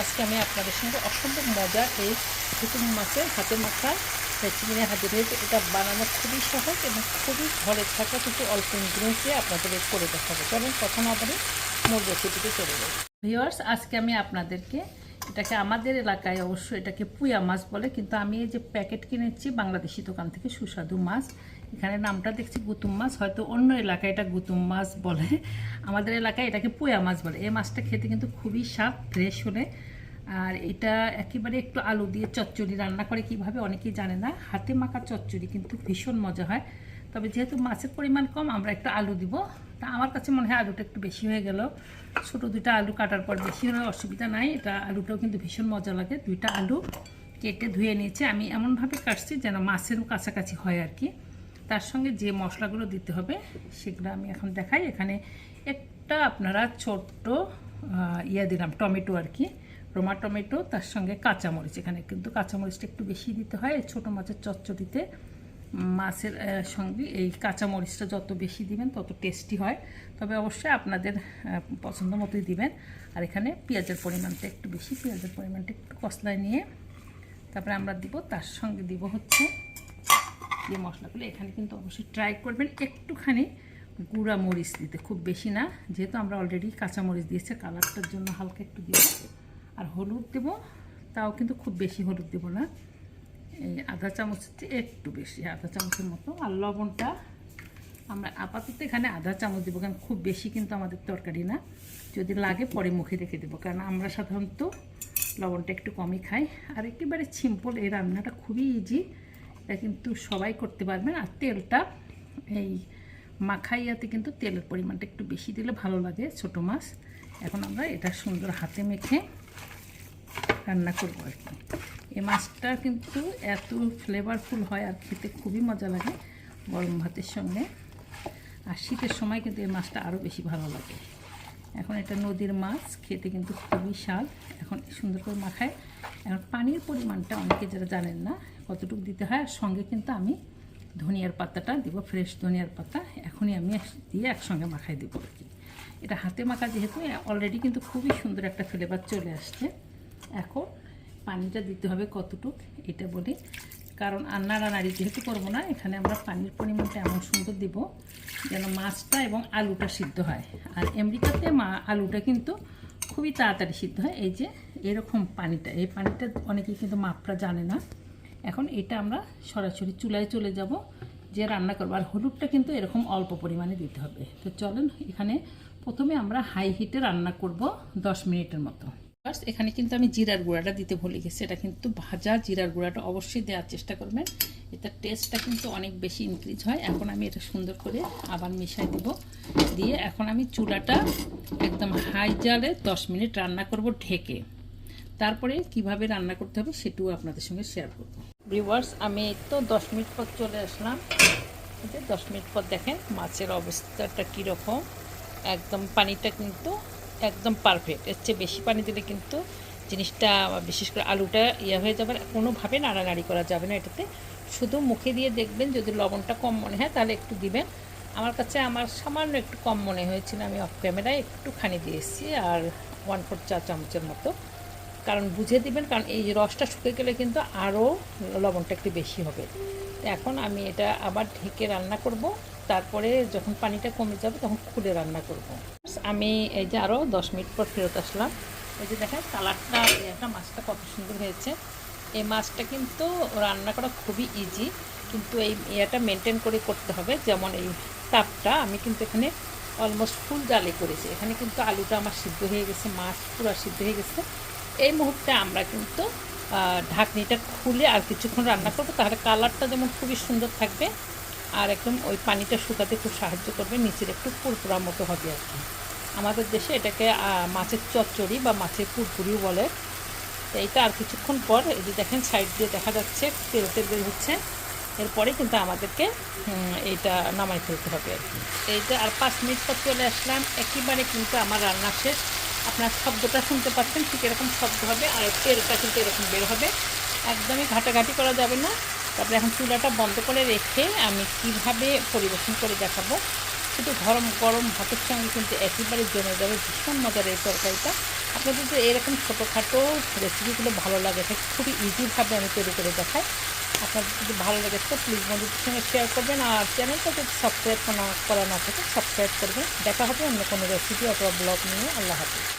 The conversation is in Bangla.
আজকে আমি আপনাদের সঙ্গে অসম্ভব মজা এই কুটুম মাছের হাতে মাখা নিয়ে হাজির হয়েছে। এটা বানানো খুবই সহজ এবং খুবই ঘরে থাকা কিছু অল্প ইনগ্রিডিয়েন্টস দিয়ে আপনাদের করে দেখাবো। চলুন প্রথম আমাদের মূল রেসিপিতে চলে যাই। ভিওয়ার্স আজকে আমি আপনাদেরকে এটাকে আমাদের এলাকায় অবশ্য এটাকে পুয়া মাছ বলে, কিন্তু আমি এই যে প্যাকেট কিনেছি বাংলাদেশি দোকান থেকে সুস্বাদু মাছ, এখানে নামটা দেখছি গুতুম মাছ, হয়তো অন্য এলাকায় এটা গুতুম মাছ বলে। আমাদের এলাকায় এটাকে পুয়া মাছ বলে। এই মাছটা খেতে কিন্তু খুবই স্বাদ ফ্রেশ হলে আর এটা একেবারে একটু আলু দিয়ে চচ্চড়ি রান্না করে কীভাবে অনেকেই জানে না। হাতে মাখা চচ্চড়ি কিন্তু ভীষণ মজা হয়। তবে যেহেতু মাছের পরিমাণ কম, আমরা একটু আলু দিব। তা আমার কাছে মনে হয় আলুটা একটু বেশি হয়ে গেল। ছোটো দুইটা আলু কাটার পর বেশি হলে অসুবিধা নাই। এটা আলুটাও কিন্তু ভীষণ মজা লাগে। দুইটা আলু কেটে ধুয়ে নিয়েছে। আমি এমনভাবে কাটছি যেন মাছের কাছাকাছি হয় আর কি। তার সঙ্গে যে মশলাগুলো দিতে হবে সেগুলো আমি এখন দেখাই। এখানে একটা আপনারা ছোট্ট ইয়ে দিলাম টমেটো আর কি। রোমা টমেটো, তার সঙ্গে কাঁচামরিচ। এখানে কিন্তু কাঁচামরিচটা একটু বেশি দিতে হয়, এই ছোটো মাছের চচ্চড়িতে। মাছের সঙ্গে এই কাঁচামরিচটা যত বেশি দিবেন, তত টেস্টি হয়। তবে অবশ্যই আপনাদের পছন্দ মতোই দিবেন। আর এখানে পেঁয়াজের পরিমাণটা একটু বেশি, পেঁয়াজের পরিমাণটা একটু কষলায় নিয়ে তারপরে আমরা দিব, তার সঙ্গে দিব হচ্ছে যে মশলাগুলো। এখানে কিন্তু অবশ্যই ট্রাই করবেন একটুখানি গুঁড়া মরিচ দিতে, খুব বেশি না। যেহেতু আমরা অলরেডি কাঁচামরিচ দিয়েছি, কালারটার জন্য হালকা একটু দিব। আর হলুদ দেব, তাও কিন্তু খুব বেশি হলুদ দেব না। এই আধা চামচ চেয়ে একটু বেশি, আধা চামচের মতো। আর লবণটা আমরা আপাতত এখানে আধা চামচ দেবো, কারণ খুব বেশি কিন্তু আমাদের তরকারি না। যদি লাগে পরে মুখে রেখে দেবো, কারণ আমরা সাধারণত লবণটা একটু কমই খাই। আর একেবারে সিম্পল এই রান্নাটা খুবই ইজি এটা কিন্তু সবাই করতে পারবেন। আর তেলটা, এই মাখাইয়াতে কিন্তু তেলের পরিমাণটা একটু বেশি দিলে ভালো লাগে ছোট মাছ। এখন আমরা এটা সুন্দর হাতে মেখে রান্না করব আর কি। এই মাছটা কিন্তু এত ফ্লেভারফুল হয় আর খেতে খুবই মজা লাগে গরম ভাতের সঙ্গে। আর শীতের সময় কিন্তু এই মাছটা আরও বেশি ভালো লাগে। এখন এটা নদীর মাছ, খেতে কিন্তু খুবই স্বাদ। এখন সুন্দর করে মাখায়। এখন পানির পরিমাণটা অনেকে যারা জানেন না, কতটুকু দিতে হয়, আর সঙ্গে কিন্তু আমি ধনিয়ার পাতাটা দিব ফ্রেশ ধনিয়ার পাতা। এখনই আমি দিয়ে একসঙ্গে মাখাই দেবো আর কি। এটা হাতে মাখা যেহেতু অলরেডি কিন্তু খুবই সুন্দর একটা ফ্লেভার চলে আসছে। এখন পানিটা দিতে হবে কতটুক, এটা বলি। কারণ আর নাড়ানাড়ি যেহেতু করব না, এখানে আমরা পানির পরিমাণটা এমন সুন্দর দিব যেন মাছটা এবং আলুটা সিদ্ধ হয়। আর আমেরিকাতে মা, আলুটা কিন্তু খুবই তাড়াতাড়ি সিদ্ধ হয়। এই যে এরকম পানিটা, এই পানিটা অনেকেই কিন্তু মাপটা জানে না। এখন এটা আমরা সরাসরি চুলায় চলে যাব, যে রান্না করব। আর হলুদটা কিন্তু এরকম অল্প পরিমাণে দিতে হবে। তো চলেন এখানে প্রথমে আমরা হাই হিটে রান্না করব দশ মিনিটের মতো। ফার্স্ট এখানে কিন্তু আমি জিরার গুঁড়াটা দিতে ভুলে গেছি। এটা কিন্তু ভাজা জিরার গুঁড়াটা অবশ্যই দেওয়ার চেষ্টা করবেন। এটার টেস্টটা কিন্তু অনেক বেশি ইনক্রিজ হয়। এখন আমি এটা সুন্দর করে আবার মিশাই দেব। দিয়ে এখন আমি চুলাটা একদম হাই জালে দশ মিনিট রান্না করব ঢেকে। তারপরে কীভাবে রান্না করতে হবে সেটাও আপনাদের সঙ্গে শেয়ার করব। ভিউয়ার্স আমি তো দশ মিনিট পর চলে আসলাম। দশ মিনিট পর দেখেন মাছের অবস্থাটা কীরকম। একদম পানিটা কিন্তু একদম পারফেক্ট এর চেয়ে বেশি পানি দিলে কিন্তু জিনিসটা, বিশেষ করে আলুটা ইয়ে হয়ে যাবে কোনোভাবে নাড়ানাড়ি করা যাবে না এটাতে। শুধু মুখে দিয়ে দেখবেন, যদি লবণটা কম মনে হয়, তাহলে একটু দিবেন। আমার কাছে আমার সামান্য একটু কম মনে হয়েছিল, আমি অফ ক্যামেরায় একটুখানি দিয়েছি, আর ওয়ান ফোর চা চামচের মতো। কারণ বুঝে দিবেন, কারণ এই রসটা শুকে গেলে কিন্তু আরও লবণটা একটু বেশি হবে। এখন আমি এটা আবার ঢেকে রান্না করব। তারপরে যখন পানিটা কমে যাবে, তখন খুলে রান্না করব। আমি এই যে আরও দশ মিনিট পর ফেরত আসলাম। এই যে দেখেন, কালারটা একটা মাছটা কত সুন্দর হয়েছে। এই মাছটা কিন্তু রান্না করা খুবই ইজি কিন্তু এই ইয়েটা মেনটেন করে করতে হবে। যেমন এই তাপটা আমি কিন্তু এখানে অলমোস্ট ফুল জালে করেছি। এখানে কিন্তু আলুটা আমার সিদ্ধ হয়ে গেছে, মাছ পুরো সিদ্ধ হয়ে গেছে। এই মুহূর্তে আমরা কিন্তু ঢাকনিটা খুলে আর কিছুক্ষণ রান্না করব, তাহলে কালারটা যেমন খুবই সুন্দর থাকবে আর একদম ওই পানিটা শুকাতে খুব সাহায্য করবে, নিচের একটু পুরপুরা মতো হবে আর কি। আমাদের দেশে এটাকে মাছের চচ্চড়ি বা মাছের পুরপুরিও বলে। তো এইটা আর কিছুক্ষণ পর, এই যে দেখেন সাইড দিয়ে দেখা যাচ্ছে তেল তেল বের হচ্ছে। এরপরে কিন্তু আমাদেরকে এইটা নামাই ফেলতে হবে আর এইটা আর পাঁচ মিনিট পর চলে আসলাম। একেবারে কিন্তু আমার রান্না শেষ। আপনার শব্দটা শুনতে পাচ্ছেন, ঠিক এরকম শব্দ হবে, আর তেলটা কিন্তু এরকম বের হবে। একদমই ঘাটাঘাটি করা যাবে না। তারপরে এখন চুলাটা বন্ধ করে রেখে আমি কীভাবে পরিবেশন করে দেখাবো? শুধু গরম গরম ভাতের সঙ্গে কিন্তু একেবারে জমে যাবে ভীষণ মজার এই তরকারিটা। আপনাদের যদি এরকম ছোটোখাটো রেসিপিগুলো ভালো লাগে থাকে খুবই ইজিভাবে আমি তৈরি করে দেখাই। আপনাদের যদি ভালো লাগে থাকে প্লিজ বন্ধুদের সঙ্গে শেয়ার করবেন আর চ্যানেলটা যদি সাবস্ক্রাইব করা না থাকে সাবস্ক্রাইব করবেন। দেখা হবে অন্য কোনো রেসিপি অথবা ব্লগ নিয়ে। আল্লাহ হাফিজ।